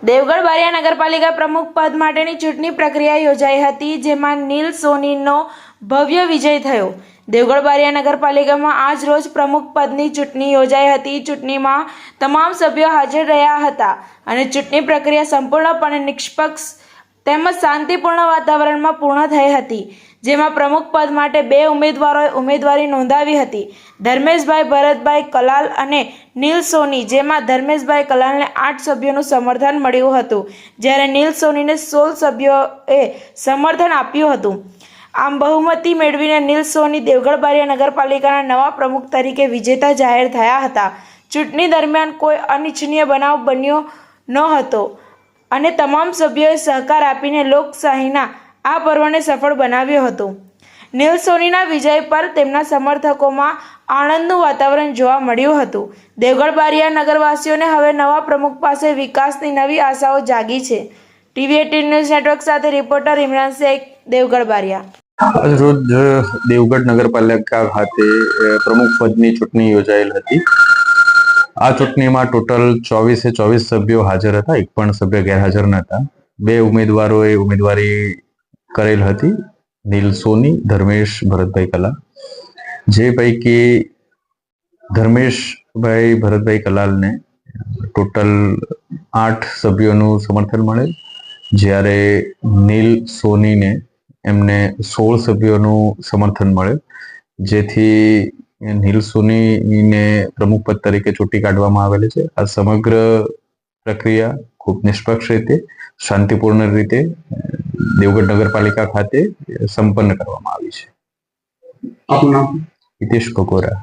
દેવગઢ બારિયા નગરપાલિકા પ્રમુખ પદ માટેની ચૂંટણી પ્રક્રિયા યોજાઈ હતી, જેમાં નીલ સોનીનો ભવ્ય વિજય થયો. દેવગઢ બારિયા નગરપાલિકામાં આજ રોજ પ્રમુખ પદની ચૂંટણી યોજાઈ હતી. ચૂંટણીમાં તમામ સભ્યો હાજર રહ્યા હતા અને ચૂંટણી પ્રક્રિયા સંપૂર્ણપણે નિષ્પક્ષ તેમજ શાંતિપૂર્ણ વાતાવરણમાં પૂર્ણ થઈ હતી. જેમાં પ્રમુખ પદ માટે બે ઉમેદવારોએ ઉમેદવારી નોંધાવી હતી. ધર્મેશભાઈ ભરતભાઈ કલાલ અને નીલ સોની, જેમાં ધર્મેશભાઈ કલાલને આઠ સભ્યોનું સમર્થન મળ્યું હતું, જ્યારે નીલ સોનીને સોળ સભ્યોએ સમર્થન આપ્યું હતું. આમ બહુમતી મેળવીને નીલ સોની દેવગઢ નગરપાલિકાના નવા પ્રમુખ તરીકે વિજેતા જાહેર થયા હતા. ચૂંટણી દરમિયાન કોઈ અનિચ્છનીય બનાવ બન્યો ન હતો અને તમામ સભ્યોએ સહકાર આપીને લોકશાહીના આ પર્વને સફળ બનાવ્યો હતો. નીલ સોનીના વિજય પર તેમના સમર્થકોમાં આનંદનું વાતાવરણ જોવા મળ્યું હતું. દેવગઢ બારિયા નગરવાસીઓને હવે નવા પ્રમુખ પાસે વિકાસની નવી આશાઓ જાગી છે. ટીવી એટીન ન્યૂઝ નેટવર્ક સાથે રિપોર્ટર ઇમરાન શેખ દેવગઢ બારિયા રોજ દેવગઢ નગરપાલિકા ખાતે પ્રમુખ પદની ચૂંટણી યોજાયેલ હતી. આ ચૂંટણીમાં ટોટલ ચોવીસે ચોવીસ સભ્યો હાજર હતા એક પણ સભ્ય ગેરહાજર નહોતા બે ઉમેદવારોએ ઉમેદવારી કરેલ હતી નીલ સોની, ધર્મેશ ભરતભાઈ કલા. જે પૈકી ધર્મેશભાઈ ભરતભાઈ કલાલને ટોટલ આઠ સભ્યોનું સમર્થન મળેલ. જ્યારે નીલ સોનીને એમને સોળ સભ્યોનું સમર્થન મળે જેથી નીલ સોનીને પ્રમુખ પદ તરીકે ચૂંટી કાઢવામાં આવેલી છે. આ સમગ્ર પ્રક્રિયા ખૂબ નિષ્પક્ષ રીતે, શાંતિપૂર્ણ રીતે દેવગઢ નગરપાલિકા ખાતે સંપન્ન કરવામાં આવી છે. આપનું નામ? હિતેશ ભગોરા.